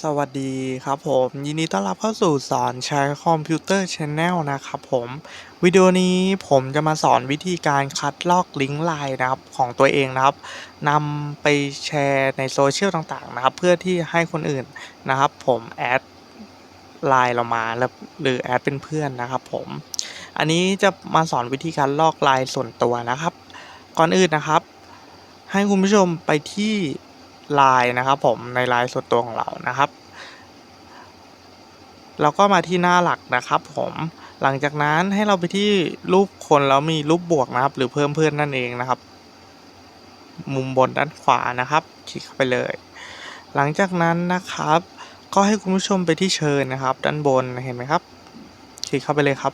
สวัสดีครับผม ยินดีต้อนรับเข้าสู่สอนใช้คอมพิวเตอร์ชแนลนะครับผมวิดีโอนี้ผมจะมาสอนวิธีการคัดลอกลิงก์ไลน์นะครับของตัวเองนะครับนำไปแชร์ในโซเชียลต่างๆนะครับ เพื่อที่ให้คนอื่นนะครับ ผมแอดไลน์เรามาแล้วหรือแอดเป็นเพื่อนนะครับผม อันนี้จะมาสอนวิธีการลอกไลน์ส่วนตัวนะครับ ก่อนอื่นนะครับ ให้คุณผู้ชมไปที่ ไลน์นะครับผมในไลน์ส่วนตัวของเรานะครับแล้วก็มาที่หน้าหลักนะครับผมหลังจากนั้นให้เราไปที่รูปคนแล้วมีรูปบวกนะครับ หรือเพิ่มเพื่อนนั่นเองนะครับ มุมบนด้านขวานะครับคลิกเข้าไปเลย หลังจากนั้นนะครับ ก็ให้คุณผู้ชมไปที่เชิญนะครับ ด้านบนเห็นไหมครับคลิกเข้าไปเลยครับ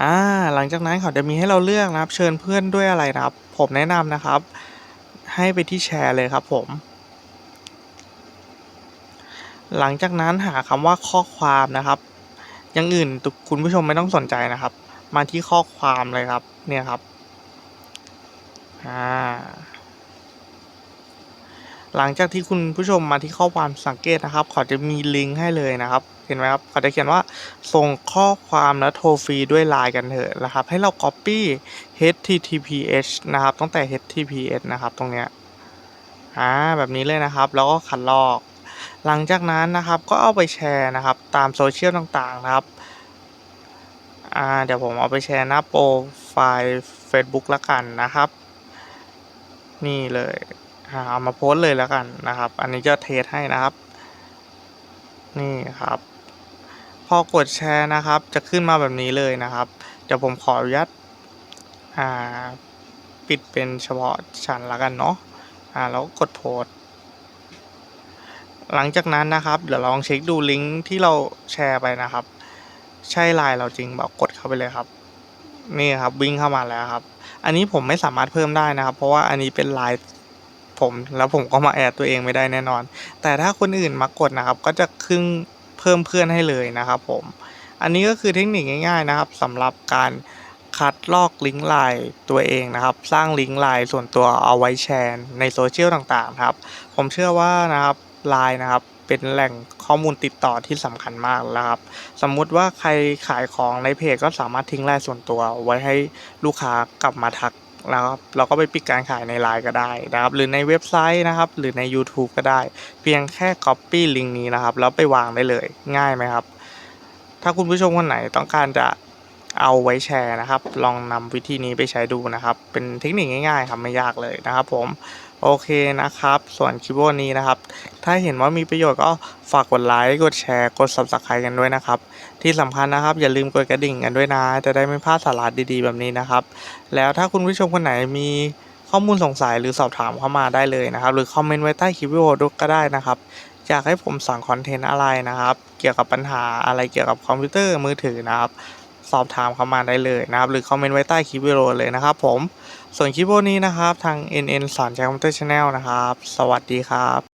อ่าหลังจากนั้นเขาจะมีให้เราเลือกนะครับ เชิญเพื่อนด้วยอะไรนะครับ ผมแนะนำนะครับ ให้ไปที่แชร์เลยครับผม หลังจากนั้นหาคำว่าข้อความนะครับ อย่างอื่นคุณผู้ชมไม่ต้องสนใจนะครับ มาที่ข้อความเลยครับ เนี่ยครับ อ่า หลังจากที่คุณผู้ชมมาที่ข้อความสังเกตนะครับเขาจะมีลิงก์ให้เลยนะครับ เห็นไหมครับเขาจะเขียนว่าส่งข้อความและโทรฟรีด้วยไลน์กันเถอะนะครับ ให้เรา copy https นะครับตั้งแต่ https นะครับตรงเนี้ยอ่าแบบนี้เลยนะครับ แล้วก็คัดลอก หลังจากนั้นนะครับก็เอาไปแชร์นะครับตามโซเชียลต่างๆนะครับอ่าเดี๋ยวผมเอาไปแชร์หน้าโปรไฟล์ Facebook ละกันนะครับ นี่เลย เอามาโพสต์เลยแล้วกันนะครับ อันนี้จะเทสให้นะครับ นี่ครับ พอกดแชร์นะครับ จะขึ้นมาแบบนี้เลยนะครับเดี๋ยวผมขออนุญาตปิดเป็นเฉพาะชั้นละกันเนาะอ่าแล้วกดโพสหลังจากนั้นนะครับ เดี๋ยวลองเช็คดูลิงก์ที่เราแชร์ไปนะครับ ใช่ไลน์เราจริงแบบกดเข้าไปเลยครับ นี่ครับวิ่งเข้ามาแล้วครับ อันนี้ผมไม่สามารถเพิ่มได้นะครับ เพราะว่าอันนี้เป็นไลน์ ผม แล้วผมก็มาแอดตัวเองไม่ได้แน่นอน แต่ถ้าคนอื่นมากดนะครับ ก็จะขึ้นเพิ่มเพื่อนให้เลยนะครับผม อันนี้ก็คือเทคนิคง่าย ๆนะครับสำหรับการคัดลอกลิงก์ไลน์ตัวเองนะครับ สร้างลิงก์ไลน์ส่วนตัวเอาไว้แชร์ในโซเชียลต่างๆครับ ผมเชื่อว่านะครับไลน์นะครับเป็นแหล่งข้อมูลติดต่อที่สำคัญมากแล้วครับ สมมุติว่าใครขายของในเพจก็สามารถทิ้งไลน์ส่วนตัวไว้ให้ลูกค้ากลับมาทัก แล้วครับเราก็ไปปิดการขายในไลน์ก็ได้นะครับ หรือในเว็บไซต์นะครับ หรือใน YouTube ก็ได้ เพียงแค่ Copy ลิงก์นี้นะครับ แล้วไปวางได้เลยง่ายไหมครับ ถ้าคุณผู้ชมคนไหนต้องการจะ เอาไว้แชร์นะครับ ลองนำวิธีนี้ไปใช้ดูนะครับ เป็นเทคนิคง่ายๆครับไม่ยากเลยนะครับผมโอเคนะครับ ส่วนคลิปวันนี้นะครับ ถ้าเห็นว่ามีประโยชน์ก็ฝากกดไลค์กดแชร์กด Subscribe กันด้วยนะครับ ที่สำคัญนะครับ อย่าลืมกดกระดิ่งกันด้วยนะ จะได้ไม่พลาดสาระดีๆ แบบนี้นะครับ แล้วถ้าคุณผู้ชมคนไหนมีข้อมูลสงสัยหรือสอบถามเข้ามาได้เลยนะครับ หรือคอมเมนต์ไว้ใต้คลิปวิดีโอก็ได้นะครับอยากให้ผมสอนคอนเทนต์อะไรนะครับ เกี่ยวกับปัญหาอะไรเกี่ยวกับคอมพิวเตอร์มือถือนะครับ สอบถามเข้ามาได้เลยนะครับ หรือคอมเมนต์ไว้ใต้คลิปวิดีโอเลยนะครับผม ส่วนคลิปวิดีโอนี้นะครับ ทาง NN สอนใช้คอมพิวเตอร์ชาแนลนะครับ สวัสดีครับ